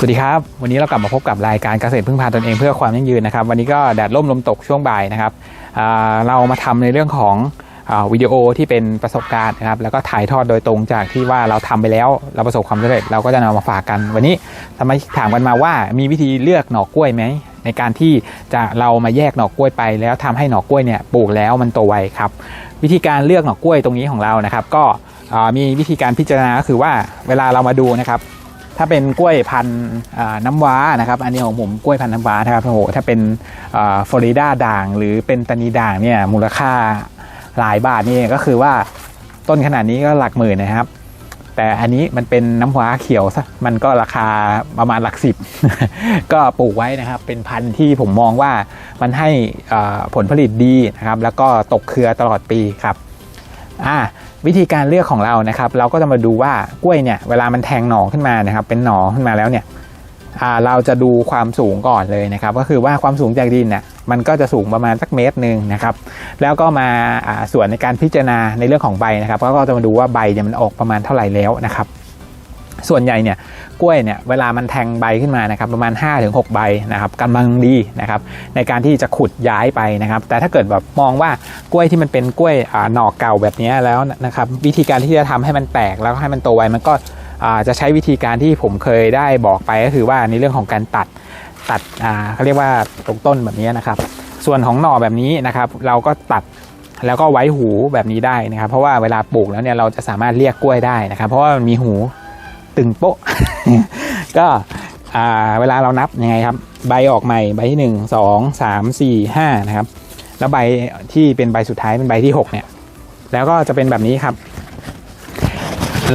สวัสดีครับ วันนี้เรากลับมาพบกับรายการเกษตรพึ่งพาตนเองเพื่อความยั่งยืนนะครับ วันนี้ก็แดดร่มลมตกช่วงบ่ายนะครับเรามาทำในเรื่องของวิดีโอที่เป็นประสบการณ์นะครับแล้วก็ถ่ายทอดโดยตรงจากที่ว่าเราทำไปแล้วเราประสบความสำเร็จเราก็จะนำมาฝากกัน วันนี้ทำไมถามกันมาว่ามีวิธีเลือกหน่อกล้วยไหมในการที่จะเรามาแยกหน่อกล้วยไป แล้วทำให้หน่อกล้วยเนี่ยปลูกแล้วมันโตไวครับวิธีการเลือกหน่อกล้วยตรงนี้ของเรานะครับ ก็มีวิธีการพิจารณาก็คือว่าเวลาเรามาดูนะครับ ถ้าเป็นกล้วยพันธุ์น้ำว้านะครับ อันนี้ของผมกล้วยพันธุ์น้ำว้านะครับโอ้โหถ้าเป็นฟลอริดาด่าง หรือเป็นตานีด่างเนี่ยมูลค่าหลายบาทนี่ก็คือว่าต้นขนาดนี้ก็หลักหมื่นนะครับ แต่อันนี้มันเป็นน้ำว้าเขียวซะมันก็ราคาประมาณหลักสิบก็ปลูกไว้นะครับ เป็นพันธุ์ที่ผมมองว่ามันให้ผลผลิตดีนะครับ แล้วก็ตกเครือตลอดปีครับอ่า วิธีการเลือกของเรานะครับ เราก็จะมาดูว่ากล้วยเนี่ยเวลามันแทงหน่อขึ้นมานะครับ เป็นหน่อขึ้นมาแล้วเนี่ยเราจะดูความสูงก่อนเลยนะครับ ก็คือว่าความสูงจากดินเนี่ยมันก็จะสูงประมาณสักเมตรหนึ่งนะครับ แล้วก็มาอ่าส่วนในการพิจารณาในเรื่องของใบนะครับ ก็จะมาดูว่าใบเนี่ยมันออกประมาณเท่าไหร่แล้วนะครับ ส่วนใหญ่เนี่ยกล้วยเนี่ยเวลามันแทงใบขึ้นมานะครับประมาณ 5-6 ใบนะครับกำลังดีนะครับในการที่จะขุดย้ายไปนะครับ แต่ถ้าเกิดแบบมองว่ากล้วยที่มันเป็นกล้วยอ่าหน่อเก่าแบบนี้แล้วนะครับวิธีการที่จะทำให้มันแตกแล้วให้มันโตไวมันก็อ่าจะใช้วิธีการที่ผมเคยได้บอกไปก็คือว่าในเรื่องของการตัดตัดอ่าเขาเรียกว่าตรงต้นแบบนี้นะครับ ส่วนของหน่อแบบนี้นะครับเราก็ตัดแล้วก็ไว้หูแบบนี้ได้นะครับ เพราะว่าเวลาปลูกแล้วเนี่ยเราจะสามารถเรียกกล้วยได้นะครับ เพราะว่ามันมีหู ตึงโป๊ะ ก็อ่าเวลาเรานับยังไงครับ ใบออกใหม่ใบที่หนึ่งสองสามสี่ห้านะครับ แล้วใบที่เป็นใบสุดท้ายเป็นใบที่หกเนี่ย แล้วก็จะเป็นแบบนี้ครับ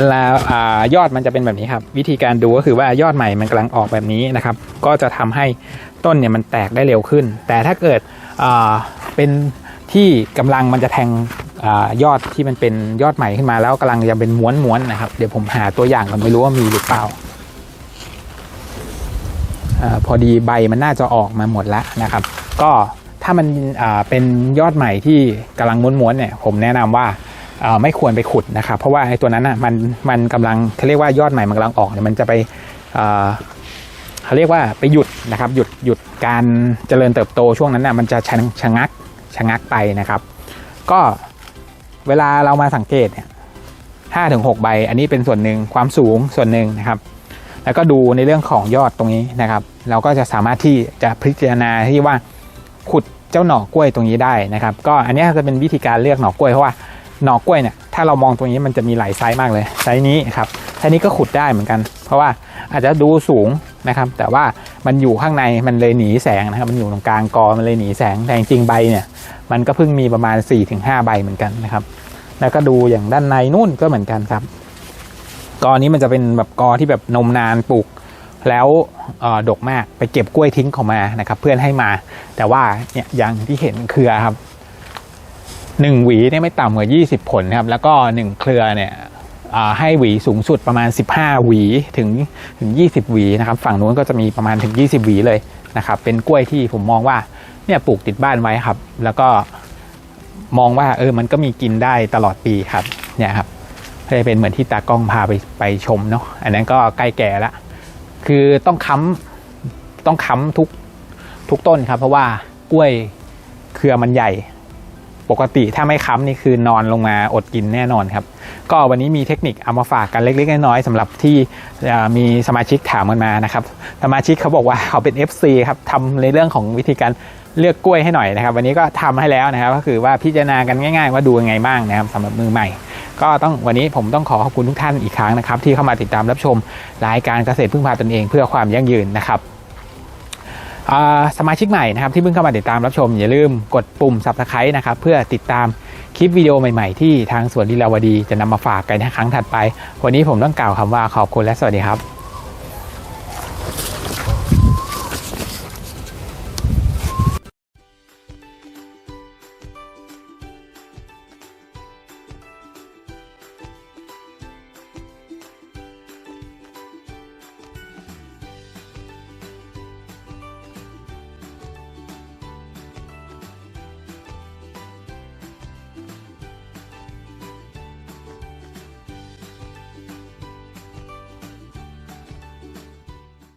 แล้วอายอดมันจะเป็นแบบนี้ครับ วิธีการดูก็คือว่ายอดใหม่มันกำลังออกแบบนี้นะครับ ก็จะทำให้ต้นเนี่ยมันแตกได้เร็วขึ้น แต่ถ้าเกิดอ่าเป็นที่กำลังมันจะแทง อยอดที่มันเป็นยอดใหม่ขึ้นมาแล้วกำลังจะเป็นม้วนๆนะครับ เดี๋ยวผมหาตัวอย่างก่อนไม่รู้ว่ามีหรือเปล่าอพอดีใบมันน่าจะออกมาหมดแล้วนะครับ ก็ถ้ามันเป็นยอดใหม่ที่กำลังม้วนๆเนี่ยผมแนะนำว่าอ่าไม่ควรไปขุดนะครับ เพราะว่าไอ้ตัวนั้นอะมันมันกำลังเขาเรียกว่ายอดใหม่มันกำลังออกเนี่ยมันจะไปเขาเรียกว่าไปหยุดนะครับหยุดหยุดการเจริญเติบโตช่วงนั้นน่ะมันจะชะชะงักชะงักไปนะครับ ก็ เวลาเรามาสังเกตเนี่ยห้าถึงหกใบ อันนี้เป็นส่วนหนึ่งความสูงส่วนหนึ่งนะครับ แล้วก็ดูในเรื่องของยอดตรงนี้นะครับ เราก็จะสามารถที่จะพิจารณาที่ว่าขุดเจ้าหน่อกล้วยตรงนี้ได้นะครับ ก็อันนี้จะเป็นวิธีการเลือกหน่อกล้วยเพราะว่าหน่อกล้วยเนี่ยถ้าเรามองตรงนี้มันจะมีหลายไซส์มากเลยไซส์นี้ครับไซส์นี้ก็ขุดได้เหมือนกัน เพราะว่าอาจจะดูสูง นะครับ แต่ว่ามันอยู่ข้างในมันเลยหนีแสงนะครับ มันอยู่ตรงกลางกอมันเลยหนีแสงแต่จริงใบเนี่ยมันก็เพิ่งมีประมาณ 4-5 ใบเหมือนกันนะครับ แล้วก็ดูอย่างด้านในนู่นก็เหมือนกันครับกอนี้มันจะเป็นแบบกอที่แบบนมนานปลูกแล้วอดกมากไปเก็บกล้วยทิ้งเขามานะครับ เพื่อนให้มา แต่ว่าเนี่ยอย่างที่เห็นเครือครับหนึ่งหวีเนี่ยไม่ต่ำกว่า 20 ผลครับ แล้วก็หนึ่งเครือเนี่ย ให้หวีสูงสุดประมาณ 15 หวีถึงถึง 20 หวีนะครับ ฝั่งนู้นก็จะมีประมาณถึง 20 หวีเลยนะครับ เป็นกล้วยที่ผมมองว่าเนี่ยปลูกติดบ้านไว้ครับ แล้วก็มองว่าเออมันก็มีกินได้ตลอดปีครับเนี่ยครับก็จะเป็นเหมือนที่ตากล้องพาไปไปชมเนาะอันนั้นก็ใกล้แก่ละคือต้องค้ำต้องค้ำทุกทุกต้นครับ เพราะว่ากล้วยเครือมันใหญ่ ปกติถ้าไม่ค้ำนี่คือนอนลงมาอดกินแน่นอนครับ ก็วันนี้มีเทคนิคเอามาฝากกันเล็กๆน้อยๆสำหรับที่มีสมาชิกถามกันมานะครับสมาชิกเขาบอกว่าเขาเป็น FC ครับทำในเรื่องของวิธีการเลือกกล้วยให้หน่อยนะครับ วันนี้ก็ทำให้แล้วนะครับ ก็คือว่าพิจารณากันง่าย ๆ ว่าดูยังไงบ้างนะครับสำหรับมือใหม่ ก็ต้องวันนี้ผมต้องขอขอบคุณทุกท่านอีกครั้งนะครับ ที่เข้ามาติดตามรับชมรายการเกษตรพึ่งพาตนเอง เพื่อความยั่งยืนนะครับ สมาชิกใหม่นะครับที่เพิ่งเข้ามาติดตามรับชม อย่าลืมกดปุ่ม subscribe นะครับเพื่อติดตามคลิปวิดีโอใหม่ๆ ที่ทางสวนลีลาวดีจะนำมาฝากกันในครั้งถัดไป วันนี้ผมต้องกล่าวคำว่าขอบคุณและสวัสดีครับ